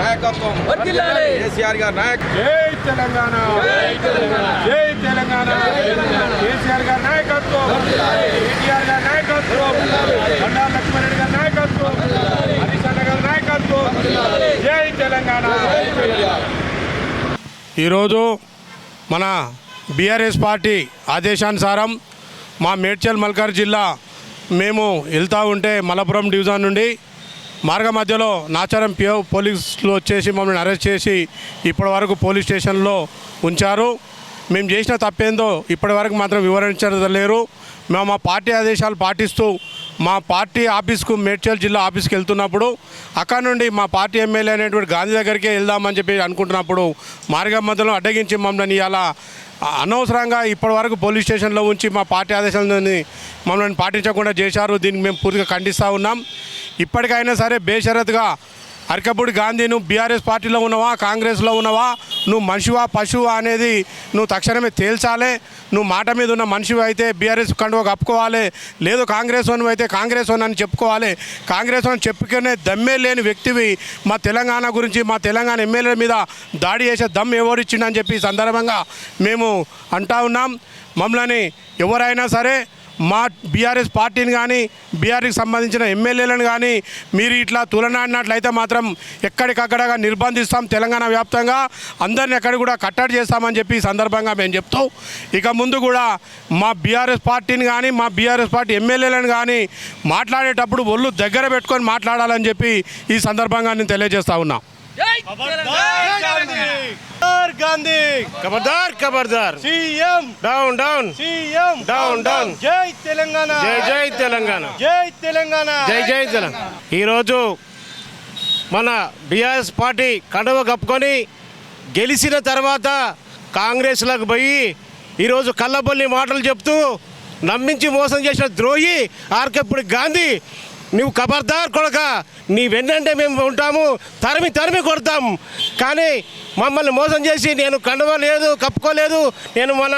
నాయకత్వం. వర్ధిల్లాలి. కేసీఆర్ గారి నాయక జై తెలంగాణ. జై తెలంగాణ. కేసీఆర్ గారి నాయకత్వం. కేటీఆర్ గారి నాయకత్వం. బండారు లక్ష్మారెడ్డి గారి నాయకత్వం. హరీష్ అన్న గారి నాయకత్వం. జై తెలంగాణ. ఈరోజు మన బీఆర్ఎస్ పార్టీ ఆదేశానుసారం మా మేడ్చల్ మల్కార్ జిల్లా మేము వెళ్తూ ఉంటే మలపురం డివిజన్ నుండి మార్గ మధ్యలో నాచారం పిఓ పోలీసులు వచ్చేసి మమ్మల్ని అరెస్ట్ చేసి ఇప్పటి వరకు పోలీస్ స్టేషన్లో ఉంచారు. మేము చేసిన తప్పేందో ఇప్పటి వరకు మాత్రం వివరించలేరు మేము మా పార్టీ ఆదేశాలు పాటిస్తూ మా పార్టీ ఆఫీస్కు మేడ్చల్ జిల్లా ఆఫీస్కి వెళ్తున్నప్పుడు అక్కడ నుండి మా పార్టీ ఎమ్మెల్యే అనేటువంటి గాంధీ దగ్గరికి వెళ్దామని చెప్పి అనుకుంటున్నప్పుడు మార్గం మధ్యలో అడ్డగించి మమ్మల్ని ఇలా అనవసరంగా ఇప్పటివరకు పోలీస్ స్టేషన్లో ఉంచి మా పార్టీ ఆదేశాలని మమ్మల్ని పాటించకుండా చేశారు. దీనికి మేము పూర్తిగా ఖండిస్తూ ఉన్నాం. ఇప్పటికైనా సరే బేషరత్గా అరకపూడి గాంధీ నువ్వు బీఆర్ఎస్ పార్టీలో ఉన్నవా? కాంగ్రెస్లో ఉన్నవా? నువ్వు మనిషివా పశువా? అనేది నువ్వు తక్షణమే తేల్చాలి. నువ్వు మాట మీద ఉన్న మనిషివి అయితే బీఆర్ఎస్ కండువ కప్పుకోవాలి. లేదు కాంగ్రెస్ వన్ అయితే కాంగ్రెస్ వన్ అని చెప్పుకోవాలి. కాంగ్రెస్ వన్ చెప్పుకునే దమ్మే లేని వ్యక్తివి మా తెలంగాణ గురించి మా తెలంగాణ ఎమ్మెల్యేల మీద దాడి చేసే దమ్ ఎవరిచ్చిండని చెప్పి సందర్భంగా మేము అంటా ఉన్నాం. మమ్మల్ని ఎవరైనా సరే మా బీఆర్ఎస్ పార్టీని కానీ బీఆర్ఎస్కి సంబంధించిన ఎమ్మెల్యేలను కానీ మీరు ఇట్లా తులనాడినట్లయితే మాత్రం ఎక్కడికక్కడగా నిర్బంధిస్తాం తెలంగాణ వ్యాప్తంగా. అందరిని ఎక్కడ కూడా కట్టడి చేస్తామని చెప్పి ఈ సందర్భంగా మేము చెప్తూ ఇక ముందు కూడా మా బీఆర్ఎస్ పార్టీని కానీ మా బీఆర్ఎస్ పార్టీ ఎమ్మెల్యేలను కానీ మాట్లాడేటప్పుడు ఒళ్ళు దగ్గర పెట్టుకొని మాట్లాడాలని చెప్పి ఈ సందర్భంగా నేను తెలియజేస్తా ఉన్నా. గాంధీ. ఖబర్దార్ ఖబర్దార్ CM. Down down. CM. Down down. జై తెలంగాణ. జై జై తెలంగాణ. జై తెలంగాణ. జై జై తెలంగాణ. ఈరోజు మన బీఆర్ఎస్ పార్టీ కండువ కప్పుకొని గెలిచిన తర్వాత కాంగ్రెస్లకు పోయి ఈరోజు కళ్ళబొల్లి మాటలు చెప్తూ నమ్మించి మోసం చేసిన ద్రోహి ఆర్కెప్పుడు గాంధీ. నువ్వు ఖబర్దార్ కొడక నీ వెన్నంటే మేము ఉంటాము తరిమి తరిమి కొడతాం. కానీ మమ్మల్ని మోసం చేసి నేను కండవలేదు కప్పుకోలేదు నేను మన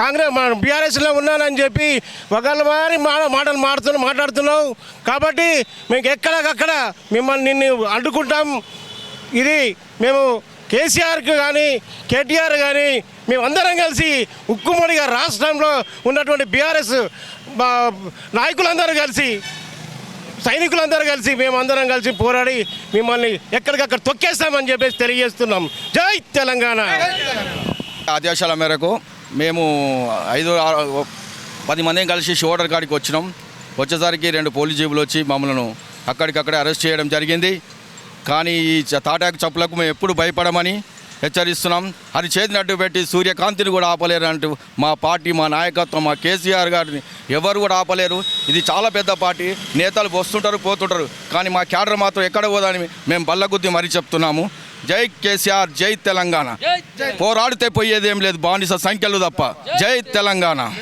కాంగ్రెస్ మన బీఆర్ఎస్లో ఉన్నానని చెప్పి ఒకళ్ళ వారి మాటలు మాడుతున్నా మాట్లాడుతున్నావు. కాబట్టి మేము ఎక్కడికక్కడ మిమ్మల్ని నిన్ను అడ్డుకుంటాం. ఇది మేము కేసీఆర్కి కానీ కేటీఆర్ కానీ మేమందరం కలిసి ఉక్కుమడిగా రాష్ట్రంలో ఉన్నటువంటి బీఆర్ఎస్ నాయకులందరూ కలిసి సైనికులందరూ కలిసి మేమందరం కలిసి పోరాడి మిమ్మల్ని ఎక్కడికక్కడ తొక్కేస్తామని చెప్పేసి తెలియజేస్తున్నాం. జై తెలంగాణ! ఆదేశాల మేరకు మేము ఐదు పది మందిని కలిసి షోడర్ కాడికి వచ్చినాం. వచ్చేసరికి రెండు పోలీస్ జీబులు వచ్చి మమ్మల్ని అక్కడికక్కడే అరెస్ట్ చేయడం జరిగింది. కానీ ఈ తాటాకు చప్పులకు మేము ఎప్పుడు భయపడమని హెచ్చరిస్తున్నాం. అది చేతినట్టు పెట్టి సూర్యకాంతిని కూడా ఆపలేరు అంటూ మా పార్టీ మా నాయకత్వం మా కేసీఆర్ గారిని ఎవరు కూడా ఆపలేరు. ఇది చాలా పెద్ద పార్టీ. నేతలు వస్తుంటారు పోతుంటారు. కానీ మా క్యాడర్ మాత్రం ఎక్కడ పోదని మేము బల్లగుద్ది మరీ చెప్తున్నాము. జై కేసీఆర్ జై తెలంగాణ. పోరాడితే పోయేదేం లేదు. బానిస సంఖ్యలు తప్ప. జై తెలంగాణ.